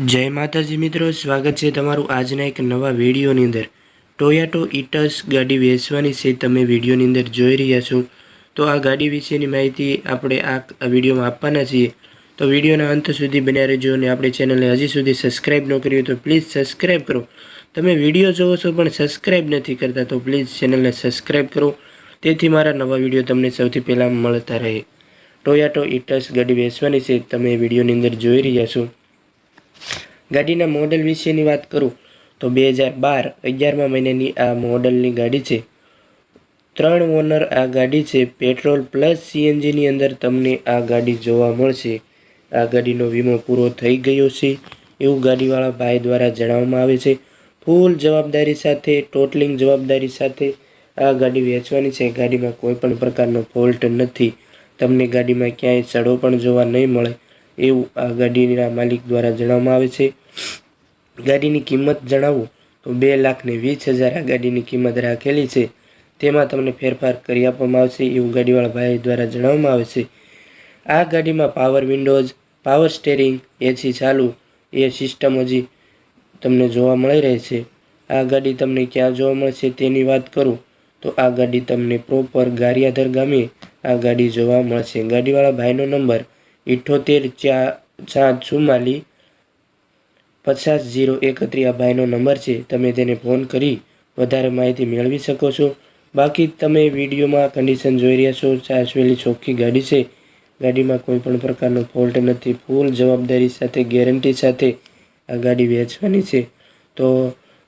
જય માતાજી મિત્રો, સ્વાગત છે તમારું આજના એક નવા વિડીયોની અંદર. ટોયાટો ઇટસ ગાડી વેચવાની છે, તમે વિડીયોની અંદર જોઈ રહ્યા છો. તો આ ગાડી વિશેની માહિતી આપણે આ વિડીયોમાં આપવાના છીએ. તો વિડીયોના અંત સુધી બન્યા રહેજો અને આપણી ચેનલને હજી સુધી સબસ્ક્રાઈબ ન કરી તો પ્લીઝ સબસ્ક્રાઈબ કરો. તમે વીડિયો જોવો છો પણ સબસ્ક્રાઈબ નથી કરતા તો પ્લીઝ ચેનલને સબસ્ક્રાઈબ કરો. તેથી મારા નવા વીડિયો તમને સૌથી પહેલાં મળતા રહે. ટોયાટો ઇટસ ગાડી વેચવાની છે, તમે વિડીયોની અંદર જોઈ રહ્યા છો. ગાડીના મોડલ વિશેની વાત કરું, તો બે હજાર બાર અગિયારમા મહિનાની આ મોડલની ગાડી છે. ત્રણ ઓનર આ ગાડી છે. પેટ્રોલ પ્લસ સીએનજીની અંદર તમને આ ગાડી જોવા મળશે. આ ગાડીનો વીમો પૂરો થઈ ગયો છે. એવું ગાડીવાળા ભાઈ દ્વારા જણાવવામાં આવે છે. ફૂલ જવાબદારી સાથે, ટોટલિંગ જવાબદારી સાથે આ ગાડી વેચવાની છે. ગાડીમાં કોઈ પણ પ્રકારનો ફોલ્ટ નથી. તમને ગાડીમાં ક્યાંય ચડો પણ જોવા નહીં મળે એવું આ ગાડીના માલિક દ્વારા જણાવવામાં આવે છે. ગાડીની કિંમત જણાવું તો બે લાખને વીસ હજાર આ ગાડીની કિંમત રાખેલી છે. તેમાં તમને ફેરફાર કરી આપવામાં આવશે એવું ગાડીવાળા ભાઈ દ્વારા જણાવવામાં આવે છે. આ ગાડીમાં power windows power steering AC ચાલુ, એ સિસ્ટમ હજી તમને જોવા મળી રહે છે. આ ગાડી તમને ક્યાં જોવા મળશે તેની વાત કરું તો આ ગાડી તમને પ્રોપર ગારિયાધર ગામે આ ગાડી જોવા મળશે. ગાડીવાળા ભાઈનો નંબર ઇઠ્ઠોતેર ચાર સાત ચુમ્માલીસ પચાસ જીરો એકત્રી આ ભાઈનો નંબર છે. તમે તેને ફોન કરી વધારે માહિતી મેળવી શકો છો. બાકી તમે વિડીયોમાં કન્ડિશન જોઈ રહ્યા છો. ચાસવેલી ચોખ્ખી ગાડી છે. ગાડીમાં કોઈ પણ પ્રકારનો ફોલ્ટ નથી. ફૂલ જવાબદારી સાથે ગેરંટી સાથે આ ગાડી વેચવાની છે. તો